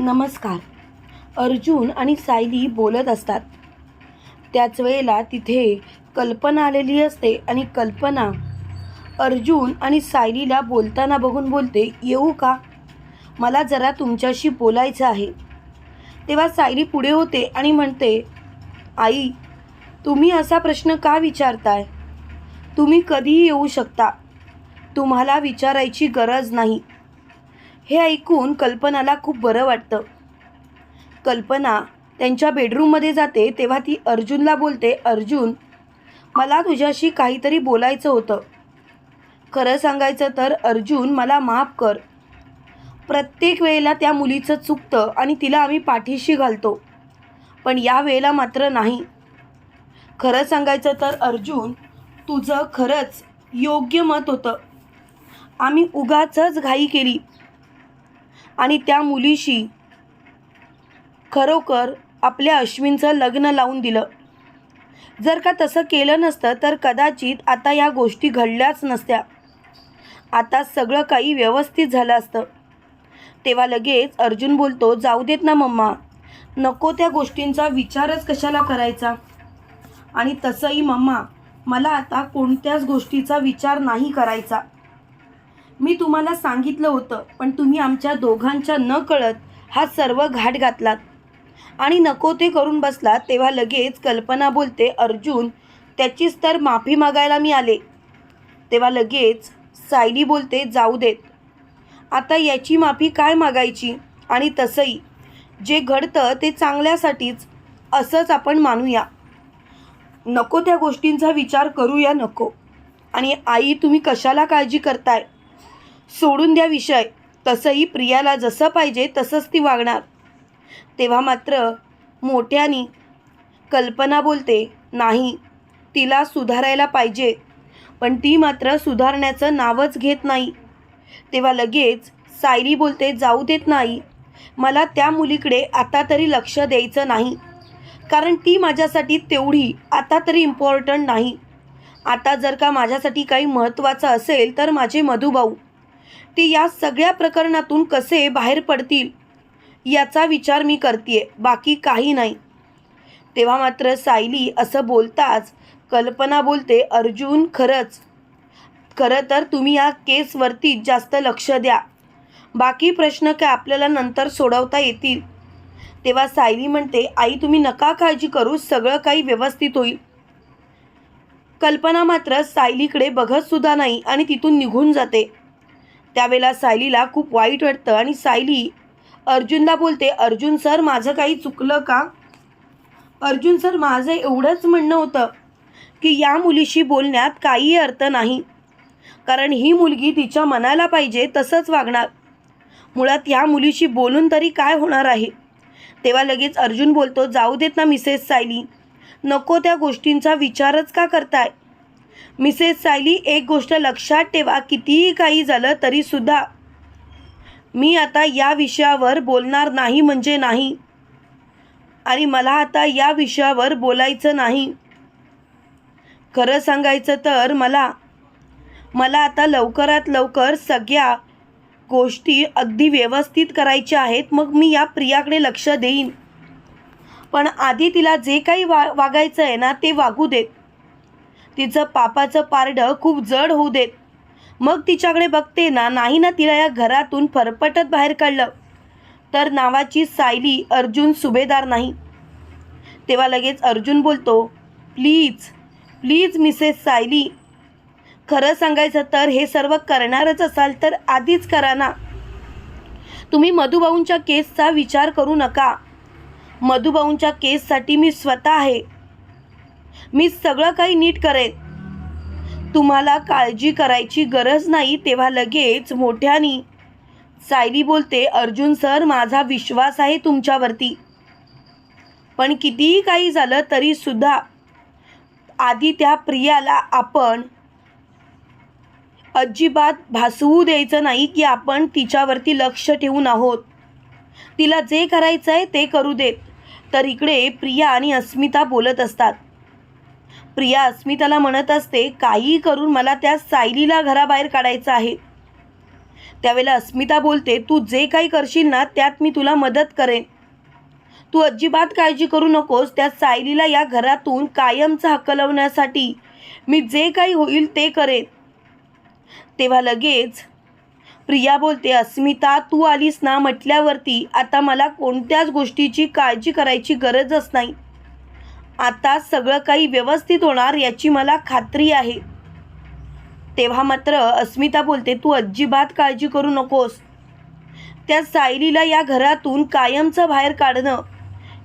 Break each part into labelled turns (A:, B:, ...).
A: नमस्कार. अर्जुन आणि सायली बोलत असतात. त्याच वेळेला तिथे कल्पना आलेली असते आणि कल्पना अर्जुन आणि सायलीला बोलताना बघून बोलते येऊ का? मला जरा तुमच्याशी बोलायचं आहे. तेव्हा सायली पुढे होते आणि म्हणते आई तुम्ही असा प्रश्न का विचारताय? तुम्ही कधीही येऊ शकता. तुम्हाला विचारायची गरज नाही. हे ऐकून कल्पनाला खूप बरं वाटतं. कल्पना त्यांच्या बेडरूममध्ये जाते तेव्हा ती अर्जुनला बोलते अर्जुन मला तुझ्याशी काहीतरी बोलायचं होतं. खरं सांगायचं तर अर्जुन मला माफ कर. प्रत्येक वेळेला त्या मुलीचं चुकतं आणि तिला आम्ही पाठीशी घालतो. पण या वेळेला मात्र नाही. खरं सांगायचं तर अर्जुन तुझं खरंच योग्य मत होतं. आम्ही उगाचच घाई केली. आणि त्या मुलीशी खरोखर आपल्या अश्विनचं लग्न लावून दिलं. जर का तसं केलं नसतं तर कदाचित आता या गोष्टी घडल्याच नसत्या. आता सगळं काही व्यवस्थित झालं असतं. तेव्हा लगेच अर्जुन बोलतो जाऊ देत ना मम्मा. नको त्या गोष्टींचा विचारच कशाला करायचा? आणि तसंही मम्मा मला आता कोणत्याच गोष्टीचा विचार नाही करायचा. मी तुम्हाला सांगितलं होतं पण तुम्ही आमच्या दोघांच्या न कळत हा सर्व घाट घातलात. आणि नको ते करून बसलात तेव्हा लगेच कल्पना बोलते अर्जुन त्याचीच तर माफी मागायला मी आले. तेव्हा लगेच सायली बोलते जाऊ देत. आता याची माफी काय मागायची? आणि तसंही जे घडतं ते चांगल्यासाठीच असंच आपण मानूया. नको त्या गोष्टींचा विचार करूया नको. आणि आई तुम्ही कशाला काळजी करताय? सोडून द्या विषय. तसंही प्रियाला जसं पाहिजे तसंच ती वागणार. तेव्हा मात्र मोठ्यानी कल्पना बोलते नाही तिला सुधारायला पाहिजे. पण ती मात्र सुधारण्याचं नावच घेत नाही. तेव्हा लगेच सायली बोलते जाऊ देत नाही. मला त्या मुलीकडे आता तरी लक्ष द्यायचं नाही. कारण ती माझ्यासाठी तेवढी आता तरी इम्पॉर्टंट नाही. आता जर का माझ्यासाठी काही महत्त्वाचं असेल तर माझे मधुभाऊ ते या सगळ्या प्रकरणातून कसे बाहेर पडतील याचा विचार मी करते बाकी काही नाही. तेव्हा मात्र सायली असं बोलताच कल्पना बोलते अर्जुन खरंच. खरं तर तुम्ही या केसवरती जास्त लक्ष द्या. बाकी प्रश्न काय आपल्याला नंतर सोडवता येतील. तेव्हा सायली म्हणते आई तुम्ही नका काळजी करू सगळं काही व्यवस्थित होईल. कल्पना मात्र सायलीकडे बघतसुद्धा नाही आणि तिथून निघून जाते. त्यावेळेला सायलीला खूप वाईट वाटतं आणि सायली अर्जुनला बोलते अर्जुन सर माझं काही चुकलं का? अर्जुन सर माझं एवढंच म्हणणं होतं की या मुलीशी बोलण्यात काही अर्थ नाही. कारण ही मुलगी तिच्या मनाला पाहिजे तसंच वागणार. मुळात या मुलीशी बोलून तरी काय होणार आहे? तेव्हा लगेच अर्जुन बोलतो जाऊ देत ना मिसेस सायली. नको त्या गोष्टींचा विचारच का करताय? मिसेस सायली एक गोष्ट लक्षात ठेवा कितीही काही झालं तरीसुद्धा मी आता या विषयावर बोलणार नाही म्हणजे नाही. आणि मला आता या विषयावर बोलायचं नाही. खरं सांगायचं तर मला मला आता लवकरात लवकर सगळ्या गोष्टी अगदी व्यवस्थित करायच्या आहेत मग मी या प्रियाकडे लक्ष देईन. पण आधी तिला जे काही वा वागायचं आहे ना ते वागू देत. तिचं पापाचं पारडं खूप जड होऊ देत. मग तिच्याकडे बघते ना नाही ना तिला या घरातून फरफटत बाहेर काढलं. तर नावाची सायली अर्जुन सुभेदार नाही. तेव्हा लगेच अर्जुन बोलतो प्लीज प्लीज मिसेस सायली खरं सांगायचं तर हे सर्व करणारच असाल तर आधीच करा ना. तुम्ही मधुभाऊंच्या केसचा विचार करू नका. मधुभाऊंच्या केससाठी मी स्वतः आहे. मी सगळं काही नीट करेन. तुम्हाला काळजी करायची गरज नाही तेव्हा लगेच मोठ्यानी सायली बोलते अर्जुन सर माझा विश्वास आहे तुमच्यावरती. पण कितीही काही झालं तरीसुद्धा आधी त्या प्रियाला आपण अजिबात भासवू द्यायचं नाही की आपण तिच्यावरती लक्ष ठेवून आहोत. तिला जे करायचं आहे ते करू देत. तर इकडे प्रिया आणि अस्मिता बोलत असतात. प्रिया अस्मिताला म्हणत असते काही करून मला त्या सायलीला घराबाहेर काढायचं आहे. त्यावेळेला अस्मिता बोलते तू जे काही करशील ना त्यात मी तुला मदत करेन. तू अजिबात काळजी करू नकोस त्या सायलीला या घरातून कायमचं हकलवण्यासाठी मी जे काही होईल ते करेन. तेव्हा लगेच प्रिया बोलते अस्मिता तू आलीस ना म्हटल्यावरती आता मला कोणत्याच गोष्टीची काळजी करायची गरजच नाही. आता सगळं काही व्यवस्थित होणार याची मला खात्री आहे. तेव्हा मात्र अस्मिता बोलते तू अजिबात काळजी करू नकोस. त्या सायलीला या घरातून कायमचं बाहेर काढणं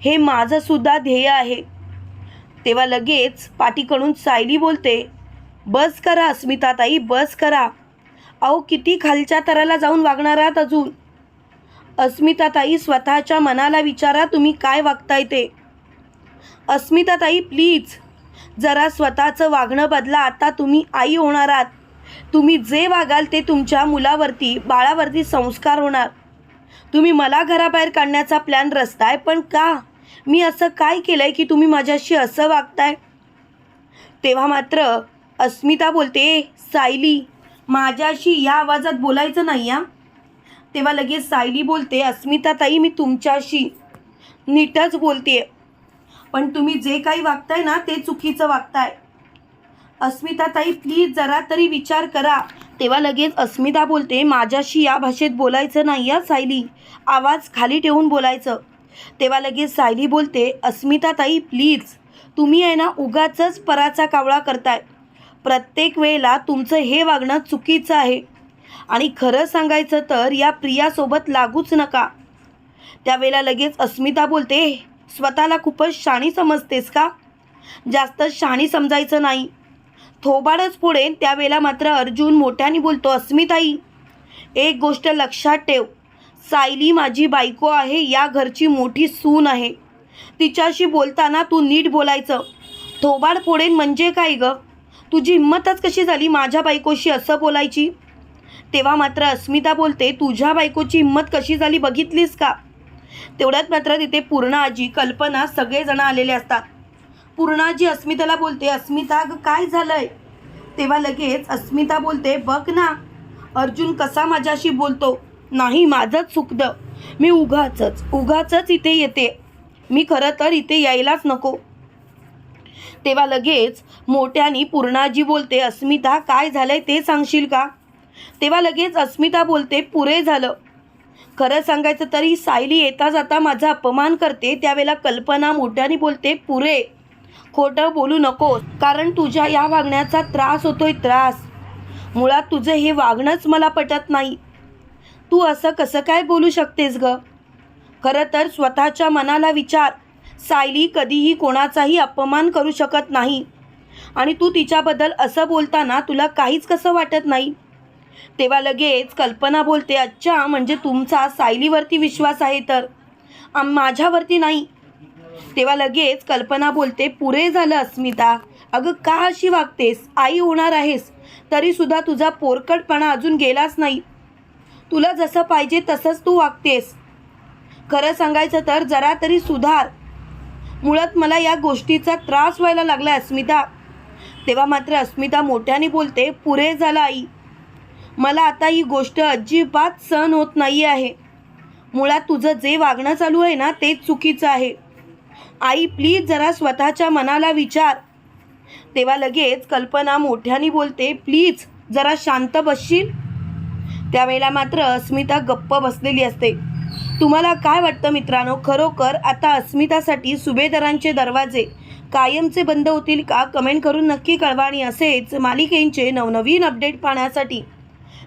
A: हे माझंसुद्धा ध्येय आहे. तेव्हा लगेच पाठीकडून सायली बोलते बस करा अस्मिताताई बस करा. अहो किती खालच्या तराला जाऊन वागणार आहात अजून? अस्मिताताई स्वतःच्या मनाला विचारा तुम्ही काय वागताय ते. अस्मिताताई प्लीज जरा स्वतःचं वागणं बदला. आता तुम्ही आई होणार आहात. तुम्ही जे वागाल ते तुमच्या मुलावरती बाळावरती संस्कार होणार. तुम्ही मला घराबाहेर काढण्याचा प्लॅन रचताय पण का? मी असं काय केलं आहे की तुम्ही माझ्याशी असं वागताय? तेव्हा मात्र अस्मिता बोलते सायली माझ्याशी या आवाजात बोलायचं नाही या तेव्हा लगेच सायली बोलते अस्मिता ताई मी तुमच्याशी. नीटच बोलते. पण तुम्ही जे काही वागताय ना ते चुकीचं वागताय. अस्मिताताई प्लीज जरा तरी विचार करा. तेव्हा लगेच अस्मिता बोलते माझ्याशी या भाषेत बोलायचं नाही या सायली. आवाज खाली ठेवून बोलायचं. तेव्हा लगेच सायली बोलते अस्मिताताई प्लीज. तुम्ही आहे ना उगाचच पराचा कावळा करताय. प्रत्येक वेळेला तुमचं हे वागणं चुकीचं आहे. आणि खरं सांगायचं तर या प्रियासोबत लागूच नका. त्यावेळेला लगेच अस्मिता बोलते स्वतःला खूपच शाणी समजतेस का? जास्त शाणी समजायचं नाही. थोबाडच पुढे त्यावेळेला मात्र अर्जुन मोठ्याने बोलतो अस्मिताई एक गोष्ट लक्षात ठेव. सायली माझी बायको आहे या घरची मोठी सून आहे. तिच्याशी बोलताना तू नीट बोलायचं. थोबाड फोडेन म्हणजे काय ग? तुझी हिंमतच कशी झाली माझ्या बायकोशी असं बोलायची? तेव्हा मात्र अस्मिता बोलते तुझ्या बायकोची हिंमत कशी झाली बघितलीस का? तेवढ्यात मात्र तिथे पूर्णाजी कल्पना सगळेजण आलेले असतात. पूर्णाजी अस्मिताला बोलते अस्मिता अगं काय झालंय? तेव्हा लगेच अस्मिता बोलते बघ ना अर्जुन कसा माझ्याशी बोलतो. नाही माझंच चुकतं. मी उगाचच उगाचच इथे येते. मी खरं तर इथे यायलाच नको. तेव्हा लगेच मोठ्यानी पूर्णाजी बोलते अस्मिता काय झालंय ते सांगशील का? तेव्हा लगेच अस्मिता बोलते पुरे झालं. खरं सांगायचं तरी सायली येता जाता माझा अपमान करते त्यावेळेला कल्पना मोठ्याने बोलते पुरे खोटं बोलू नको कारण तुझ्या या वागण्याचा त्रास होतोय त्रास. मुळात तुझं हे वागणंच मला पटत नाही. तू असं कसं काय बोलू शकतेस ग? खरं तर स्वतःच्या मनाला विचार. सायली कधीही कोणाचाही अपमान करू शकत नाही. आणि तू तिच्याबद्दल असं बोलताना तुला काहीच कसं वाटत नाही? तेव्हा लगेच कल्पना बोलते अच्छा म्हणजे तुमचा सायलीवरती विश्वास आहे तर? माझ्यावरती नाही. तेव्हा लगेच कल्पना बोलते पुरे झालं अस्मिता. अगं का अशी वागतेस? आई होणार आहेस. तरीसुद्धा तुझा पोरकटपणा अजून गेलाच नाही. तुला जसं पाहिजे तसंच तू वागतेस. खरं सांगायचं तर जरा तरी सुधार. मुळात मला या गोष्टीचा त्रास व्हायला लागला अस्मिता. तेव्हा मात्र अस्मिता मोठ्याने बोलते पुरे झालं आई. मला आता ही गोष्ट अजिबात सहन होत नाही आहे. मुळात तुझं जे वागणं चालू आहे ना तेच चुकीचं आहे. आई प्लीज जरा स्वतःच्या मनाला विचार. तेव्हा लगेच कल्पना मोठ्याने बोलते प्लीज जरा शांत बसशील? त्यावेळेला मात्र अस्मिता गप्प बसलेली असते. तुम्हाला काय वाटतं मित्रांनो? खरोखर आता अस्मितासाठी सुभेदारांचे दरवाजे कायमचे बंद होतील का? कमेंट करून नक्की कळवा आणि असेच मालिकेंचे नवनवीन अपडेट पाहण्यासाठी